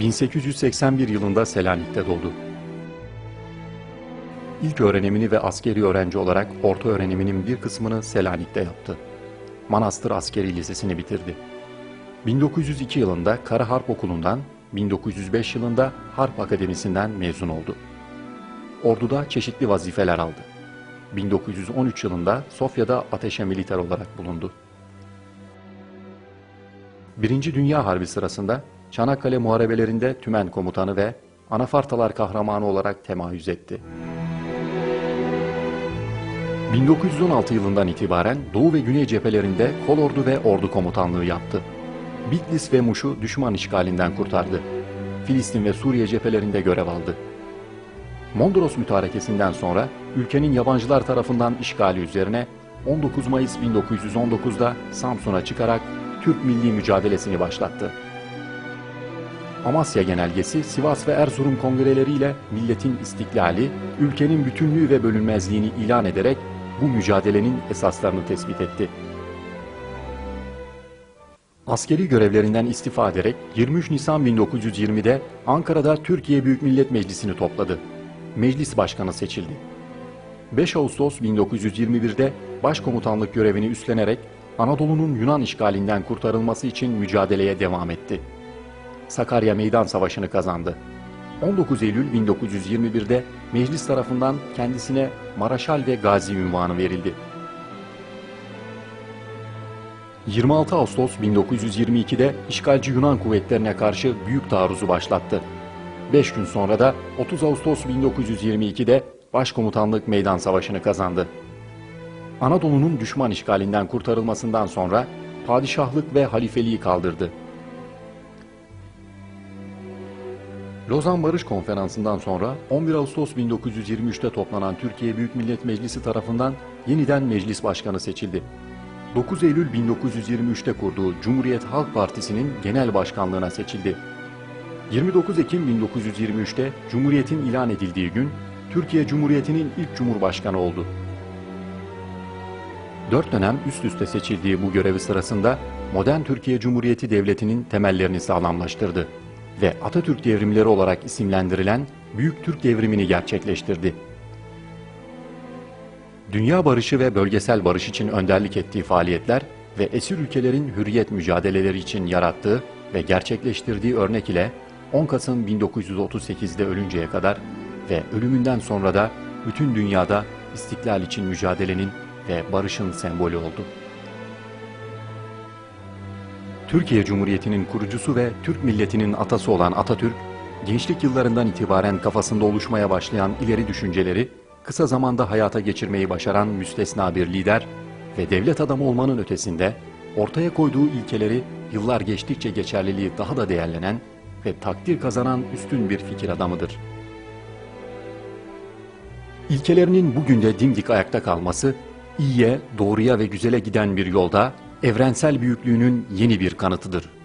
1881 yılında Selanik'te doğdu. İlk öğrenimini ve askeri öğrenci olarak orta öğreniminin bir kısmını Selanik'te yaptı. Manastır Askeri Lisesi'ni bitirdi. 1902 yılında Kara Harp Okulu'ndan, 1905 yılında Harp Akademisi'nden mezun oldu. Orduda çeşitli vazifeler aldı. 1913 yılında Sofya'da ateşe militer olarak bulundu. Birinci Dünya Harbi sırasında Çanakkale Muharebelerinde tümen komutanı ve anafartalar kahramanı olarak temayüz etti. 1916 yılından itibaren Doğu ve Güney cephelerinde kolordu ve ordu komutanlığı yaptı. Bitlis ve Muş'u düşman işgalinden kurtardı. Filistin ve Suriye cephelerinde görev aldı. Mondros mütarekesinden sonra ülkenin yabancılar tarafından işgali üzerine 19 Mayıs 1919'da Samsun'a çıkarak Türk milli mücadelesini başlattı. Amasya Genelgesi, Sivas ve Erzurum kongreleriyle milletin istiklali, ülkenin bütünlüğü ve bölünmezliğini ilan ederek bu mücadelenin esaslarını tespit etti. Askeri görevlerinden istifa ederek 23 Nisan 1920'de Ankara'da Türkiye Büyük Millet Meclisi'ni topladı. Meclis başkanı seçildi. 5 Ağustos 1921'de başkomutanlık görevini üstlenerek Anadolu'nun Yunan işgalinden kurtarılması için mücadeleye devam etti. Sakarya Meydan Savaşı'nı kazandı. 19 Eylül 1921'de meclis tarafından kendisine Maraşal ve Gazi ünvanı verildi. 26 Ağustos 1922'de işgalci Yunan kuvvetlerine karşı büyük taarruzu başlattı. 5 gün sonra da 30 Ağustos 1922'de Başkomutanlık Meydan Savaşı'nı kazandı. Anadolu'nun düşman işgalinden kurtarılmasından sonra padişahlık ve halifeliği kaldırdı. Lozan Barış Konferansı'ndan sonra 11 Ağustos 1923'te toplanan Türkiye Büyük Millet Meclisi tarafından yeniden meclis başkanı seçildi. 9 Eylül 1923'te kurduğu Cumhuriyet Halk Partisi'nin genel başkanlığına seçildi. 29 Ekim 1923'te Cumhuriyet'in ilan edildiği gün Türkiye Cumhuriyeti'nin ilk cumhurbaşkanı oldu. Dört dönem üst üste seçildiği bu görevi sırasında modern Türkiye Cumhuriyeti Devleti'nin temellerini sağlamlaştırdı ve Atatürk devrimleri olarak isimlendirilen Büyük Türk Devrimini gerçekleştirdi. Dünya barışı ve bölgesel barış için önderlik ettiği faaliyetler ve esir ülkelerin hürriyet mücadeleleri için yarattığı ve gerçekleştirdiği örnek ile 10 Kasım 1938'de ölünceye kadar ve ölümünden sonra da bütün dünyada istiklal için mücadelenin ve barışın sembolü oldu. Türkiye Cumhuriyeti'nin kurucusu ve Türk milletinin atası olan Atatürk, gençlik yıllarından itibaren kafasında oluşmaya başlayan ileri düşünceleri, kısa zamanda hayata geçirmeyi başaran müstesna bir lider ve devlet adamı olmanın ötesinde, ortaya koyduğu ilkeleri yıllar geçtikçe geçerliliği daha da değerlenen ve takdir kazanan üstün bir fikir adamıdır. İlkelerinin bugün de dimdik ayakta kalması, iyiye, doğruya ve güzele giden bir yolda evrensel büyüklüğünün yeni bir kanıtıdır.